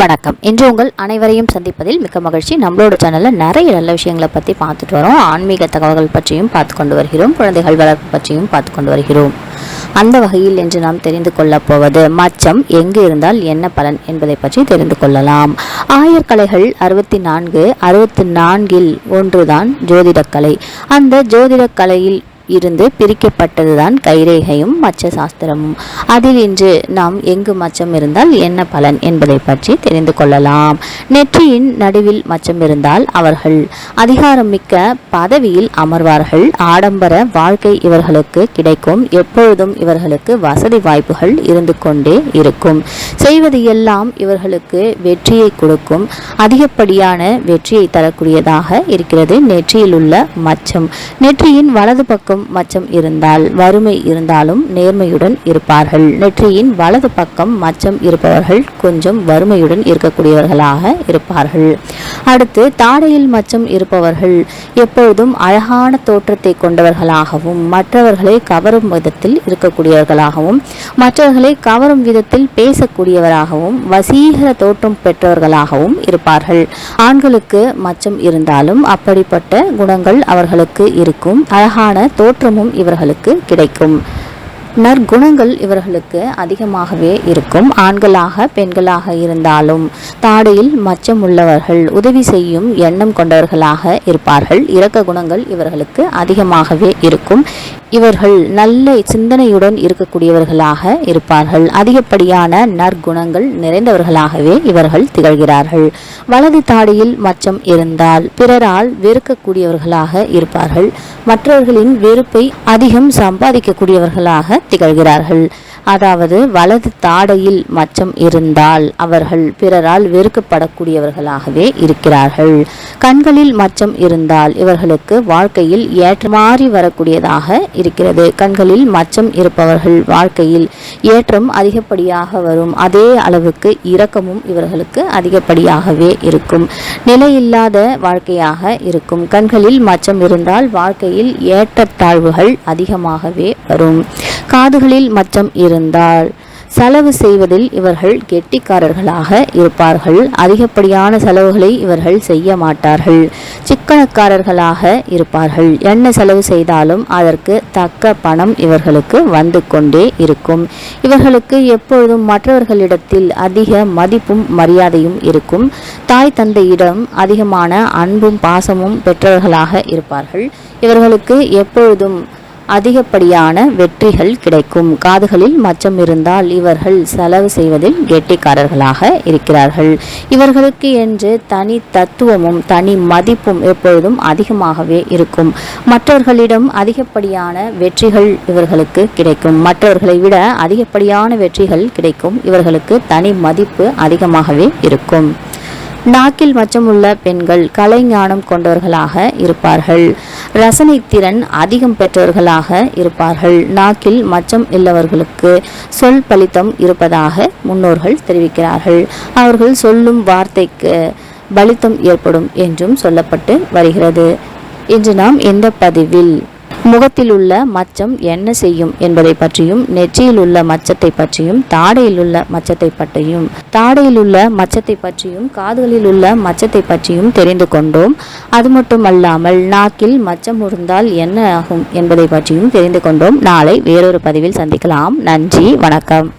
வணக்கம். இன்று உங்கள் அனைவரையும் சந்திப்பதில் மிக்க மகிழ்ச்சி. நம்மளோட சேனலில் நிறைய நல்ல விஷயங்களை பற்றி பார்த்துட்டு வரோம். ஆன்மீக தகவல்கள் பற்றியும் பார்த்து கொண்டு வருகிறோம். குழந்தைகள் வளர்ப்பு பற்றியும் பார்த்து கொண்டு வருகிறோம். அந்த வகையில் இன்று நாம் தெரிந்து கொள்ளப் போவது மச்சம் எங்கு இருந்தால் என்ன பலன் என்பதை பற்றி தெரிந்து கொள்ளலாம். ஆயர்கலைகள் அறுபத்தி நான்கு அறுபத்தி நான்கில் ஒன்றுதான் ஜோதிடக்கலை. அந்த ஜோதிடக்கலையில் இருந்து பிரிக்கப்பட்டதுதான் கைரேகையும் மச்ச சாஸ்திரமும். அதில் இன்று நாம் எங்கு மச்சம் இருந்தால் என்ன பலன் என்பதை பற்றி தெரிந்து கொள்ளலாம். நெற்றியின் நடுவில் மச்சம் இருந்தால் அவர்கள் அதிகாரம் மிக்க பதவியில் அமர்வார்கள். ஆடம்பர வாழ்க்கை இவர்களுக்கு கிடைக்கும். எப்பொழுதும் இவர்களுக்கு வசதி வாய்ப்புகள் இருந்து கொண்டே இருக்கும். செய்வது எல்லாம் இவர்களுக்கு வெற்றியை கொடுக்கும். அதிகப்படியான வெற்றியை தரக்கூடியதாக இருக்கிறது நெற்றியில் உள்ள மச்சம். நெற்றியின் வலது பக்கம் மச்சம் இருந்தால் வறுமை இருந்தாலும் நேர்மையுடன் இருப்பார்கள். நெற்றியின் வலது பக்கம் மச்சம் இருப்பவர்கள் கொஞ்சம் வறுமையுடன் இருக்கக்கூடியவர்களாக இருப்பார்கள். அடுத்து தாடையில் மச்சம் இருப்பவர்கள் எப்பொழுதும் அழகான தோற்றத்தை கொண்டவர்களாகவும் மற்றவர்களை கவரும் விதத்தில் இருக்கக்கூடியவர்களாகவும் மற்றவர்களை கவரும் விதத்தில் பேசக்கூடியவராகவும் வசீகர தோற்றம் பெற்றவர்களாகவும் இருப்பார்கள். ஆண்களுக்கு மச்சம் இருந்தாலும் அப்படிப்பட்ட குணங்கள் அவர்களுக்கு இருக்கும். அழகான தோற்றமும் இவர்களுக்கு கிடைக்கும். நற்குணங்கள் இவர்களுக்கு அதிகமாகவே இருக்கும். ஆண்களாக பெண்களாக இருந்தாலும் தாடையில் மச்சம் உள்ளவர்கள் உதவி செய்யும் எண்ணம் கொண்டவர்களாக இருப்பார்கள். இரக்க குணங்கள் இவர்களுக்கு அதிகமாகவே இருக்கும். இவர்கள் நல்ல சிந்தனையுடன் இருக்கக்கூடியவர்களாக இருப்பார்கள். அதிகப்படியான நற்குணங்கள் நிறைந்தவர்களாகவே இவர்கள் திகழ்கிறார்கள். வலது தாடியில் மச்சம் இருந்தால் பிறரால் வெறுக்கக்கூடியவர்களாக இருப்பார்கள். மற்றவர்களின் வெறுப்பை அதிகம் சம்பாதிக்கக்கூடியவர்களாக திகழ்கிறார்கள். அதாவது வலது தாடையில் மச்சம் இருந்தால் அவர்கள் பிறரால் வெறுக்கப்படக்கூடியவர்களாகவே இருக்கிறார்கள். கண்களில் மச்சம் இருந்தால் இவர்களுக்கு வாழ்க்கையில் ஏற்றமாறி வரக்கூடியதாக இருக்கிறது. கண்களில் மச்சம் இருப்பவர்கள் வாழ்க்கையில் ஏற்றம் அதிகப்படியாக வரும். அதே அளவுக்கு இரக்கமும் இவர்களுக்கு அதிகப்படியாகவே இருக்கும். நிலையில்லாத வாழ்க்கையாக இருக்கும். கண்களில் மச்சம் இருந்தால் வாழ்க்கையில் ஏற்றத்தாழ்வுகள் அதிகமாகவே வரும். காதுகளில் மச்சம் இருந்தால் செலவு செய்வதில் இவர்கள் கெட்டிக்காரர்களாக இருப்பார்கள். அதிகப்படியான செலவுகளை இவர்கள் செய்ய மாட்டார்கள். சிக்கனக்காரர்களாக இருப்பார்கள். என்ன செலவு செய்தாலும் அதற்கு தக்க பணம் இவர்களுக்கு வந்து கொண்டே இருக்கும். இவர்களுக்கு எப்பொழுதும் மற்றவர்களிடத்தில் அதிக மதிப்பும் மரியாதையும் இருக்கும். தாய் தந்தையிடம் அதிகமான அன்பும் பாசமும் பெற்றவர்களாக இருப்பார்கள். இவர்களுக்கு எப்பொழுதும் அதிகப்படியான வெற்றிகள் கிடைக்கும். காதுகளில் மச்சம் இருந்தால் இவர்கள் செலவு செய்வதில் கெட்டிக்காரர்களாக இருக்கிறார்கள். இவர்களுக்கு என்று தனி தத்துவமும் தனி மதிப்பும் எப்பொழுதும் அதிகமாகவே இருக்கும். மற்றவர்களிடம் அதிகப்படியான வெற்றிகள் இவர்களுக்கு கிடைக்கும். மற்றவர்களை விட அதிகப்படியான வெற்றிகள் கிடைக்கும். இவர்களுக்கு தனி மதிப்பு அதிகமாகவே இருக்கும். நாக்கில் மச்சமுள்ள பெண்கள் கலைஞானம் கொண்டவர்களாக இருப்பார்கள். ரசனை திறன் அதிகம் பெற்றவர்களாக இருப்பார்கள். நாக்கில் மச்சம் இல்லவர்களுக்கு சொல் பலித்தம் இருப்பதாக முன்னோர்கள் தெரிவிக்கிறார்கள். அவர்கள் சொல்லும் வார்த்தைக்கு பலித்தம் ஏற்படும் என்றும் சொல்லப்பட்டு வருகிறது. இன்று நாம் இந்த பதிவில் முகத்தில் உள்ள மச்சம் என்ன செய்யும் என்பதை பற்றியும் நெற்றியில் உள்ள மச்சத்தை பற்றியும் தாடையில் உள்ள மச்சத்தை பற்றியும் தாடையில் உள்ள மச்சத்தை பற்றியும் காதுகளில் உள்ள மச்சத்தை பற்றியும் தெரிந்து கொண்டோம். அது மட்டுமல்லாமல் நாக்கில் மச்சம் இருந்தால் என்ன ஆகும் என்பதை பற்றியும் தெரிந்து கொண்டோம். நாளை வேறொரு பதிவில் சந்திக்கலாம். நன்றி வணக்கம்.